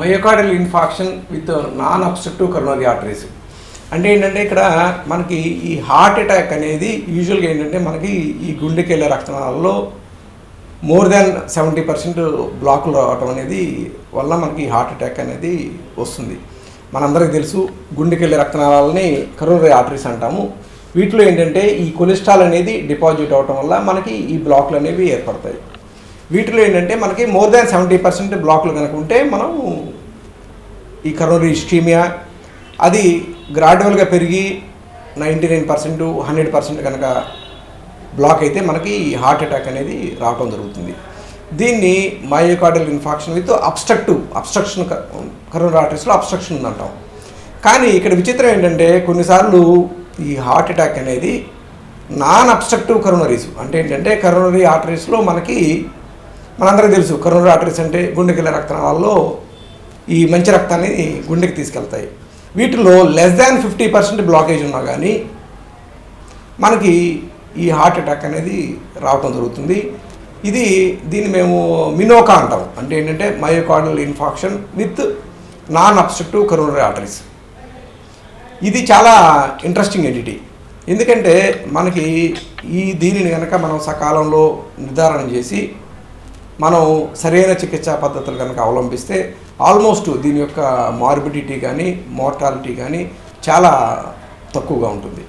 Myocardial infarction with non obstructive coronary arteries. అంటే ఏంటంటే ఇక్కడ మనకి ఈ హార్ట్ అటాక్ అనేది యూజువల్గా ఏంటంటే మనకి ఈ గుండెకెళ్ళే రక్తనాళాల్లో మోర్ దాన్ సెవెంటీ పర్సెంట్ బ్లాకులు రావటం అనేది వల్ల మనకి హార్ట్ అటాక్ అనేది వస్తుంది. మనందరికీ తెలుసు గుండెకెళ్ళే రక్తనాళాలని కరోనరీ ఆర్టరీస్ అంటాము. వీటిలో ఏంటంటే ఈ కొలెస్ట్రాల్ అనేది డిపాజిట్ అవటం వల్ల మనకి ఈ బ్లాక్లు అనేవి ఏర్పడతాయి. వీటిలో ఏంటంటే మనకి మోర్ దాన్ సెవెంటీ పర్సెంట్ బ్లాక్లు కనుక ఉంటే మనం ఈ కరోనరీ ఇస్టీమియా అది గ్రాడ్యువల్గా పెరిగి ninety nine percent hundred percent కనుక బ్లాక్ అయితే మనకి హార్ట్ అటాక్ అనేది రావడం జరుగుతుంది. దీన్ని myocardial infarction with obstructive obstruction corona ఆర్టరీస్లో obstruction ఉందంటాం కానీ ఇక్కడ విచిత్రం ఏంటంటే కొన్నిసార్లు ఈ హార్ట్ అటాక్ అనేది నాన్ అబ్స్ట్రక్టివ్ కరోనరీస్ అంటే ఏంటంటే కరోనరీ ఆర్టరీస్లో మనకి మనందరికీ తెలుసు కరోనరీ ఆర్టరీస్ అంటే గుండెకెళ్ళే రక్తనాళాల్లో ఈ మంచి రక్తాన్ని గుండెకి తీసుకెళ్తాయి. వీటిలో less than fifty percent blockage ఉన్నా కానీ మనకి ఈ హార్ట్ అటాక్ అనేది రావటం జరుగుతుంది. ఇది దీన్ని మేము మినోకా అంటాం. అంటే ఏంటంటే myocardial infarction with non obstructive coronary arteries ఇది చాలా ఇంట్రెస్టింగ్ ఎంటిటీ ఎందుకంటే మనకి ఈ దీనిని కనుక మనం సకాలంలో నిర్ధారణ చేసి మనం సరైన చికిత్సా పద్ధతులు కనుక అవలంబిస్తే ఆల్మోస్ట్ దీని యొక్క మార్బిడిటీ కానీ మోర్టాలిటీ కానీ చాలా తక్కువగా ఉంటుంది.